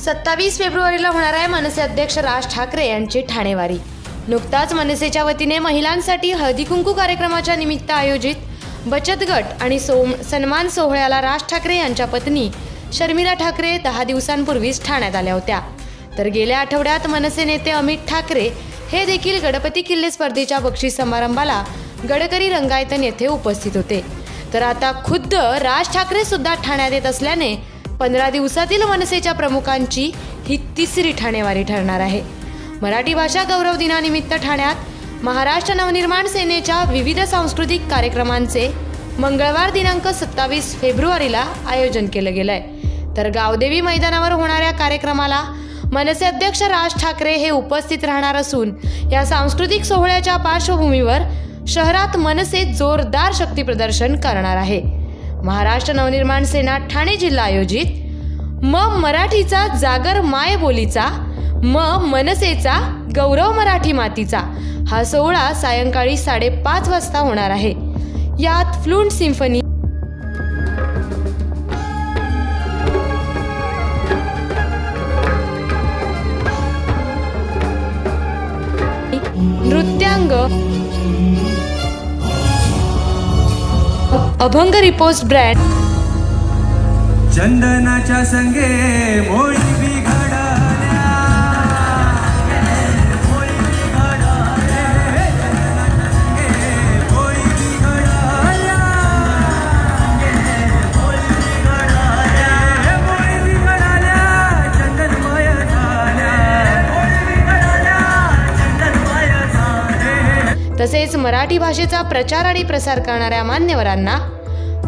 सत्तावीस फेब्रुवारीला होणार आहे मनसे अध्यक्ष राज ठाकरे यांची ठाणेवारी. नुकताच मनसेच्या वतीने महिलांसाठी हळदी कुंकू कार्यक्रमाच्या निमित्त आयोजित बचत गट आणि सोम सन्मान सोहळ्याला राज ठाकरे यांच्या पत्नी शर्मिला ठाकरे दहा दिवसांपूर्वीच ठाण्यात आल्या होत्या. तर गेल्या आठवड्यात मनसे नेते अमित ठाकरे हे देखील गणपती किल्ले स्पर्धेच्या बक्षीस समारंभाला गडकरी रंगायतन येथे उपस्थित होते. तर आता खुद्द राज ठाकरे सुद्धा ठाण्यात येत असल्याने पंधरा दिवसातील मनसेच्या प्रमुखांची ही तिसरी ठाणेवारी ठरणार आहे. मराठी भाषा गौरव दिनानिमित्त ठाण्यात महाराष्ट्र नवनिर्माण सेनेच्या विविध सांस्कृतिक कार्यक्रमांचे मंगळवार दिनांक सत्तावीस फेब्रुवारीला आयोजन केलं गेलं आहे तर गावदेवी मैदानावर होणाऱ्या कार्यक्रमाला मनसे अध्यक्ष राज ठाकरे हे उपस्थित राहणार असून या सांस्कृतिक सोहळ्याच्या पार्श्वभूमीवर शहरात मनसे जोरदार शक्ती प्रदर्शन करणार आहे. महाराष्ट्र नवनिर्माण सेना ठाणे जिल्हा आयोजित म मराठीचा जागर मायबोलीचा म मनसेचा गौरव मराठी मातीचा हा सोहळा सायंकाळी साडेपाच वाजता होणार आहे. यात फ्लुंट सिम्फनी नृत्यांग अभंग रिपोस्ट ब्रँड चंदनाच्या संगे मोळी. तसेच मराठी भाषेचा प्रचार आणि प्रसार करणाऱ्या मान्यवरांना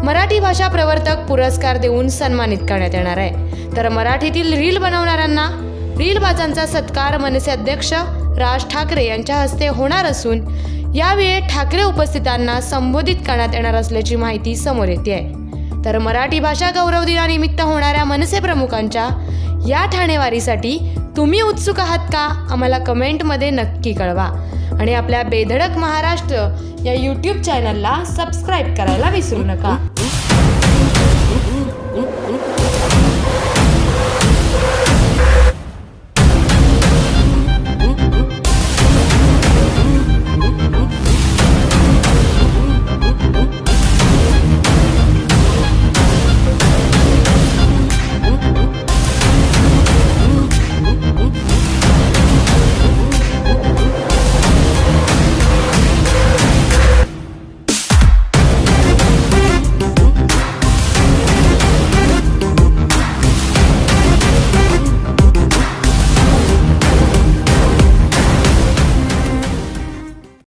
मराठी भाषा प्रवर्तक पुरस्कार देऊन सन्मानित करण्यात येणार आहे. तर मराठीतील रील बनवणाऱ्यांना रीलबाजांचा सत्कार मनसे अध्यक्ष राज ठाकरे यांच्या हस्ते होणार असून यावेळी ठाकरे उपस्थितांना संबोधित करण्यात येणार असल्याची माहिती समोर येते आहे तर मराठी भाषा गौरव दिनानिमित्त होणाऱ्या मनसे प्रमुखांच्या या ठाणेवारीसाठी तुम्ही उत्सुक आहात का? आम्हाला कमेंटमध्ये नक्की कळवा. आणि आपल्या बेधडक महाराष्ट्र या यूट्यूब चॅनलला सबस्क्राईब करायला विसरू नका.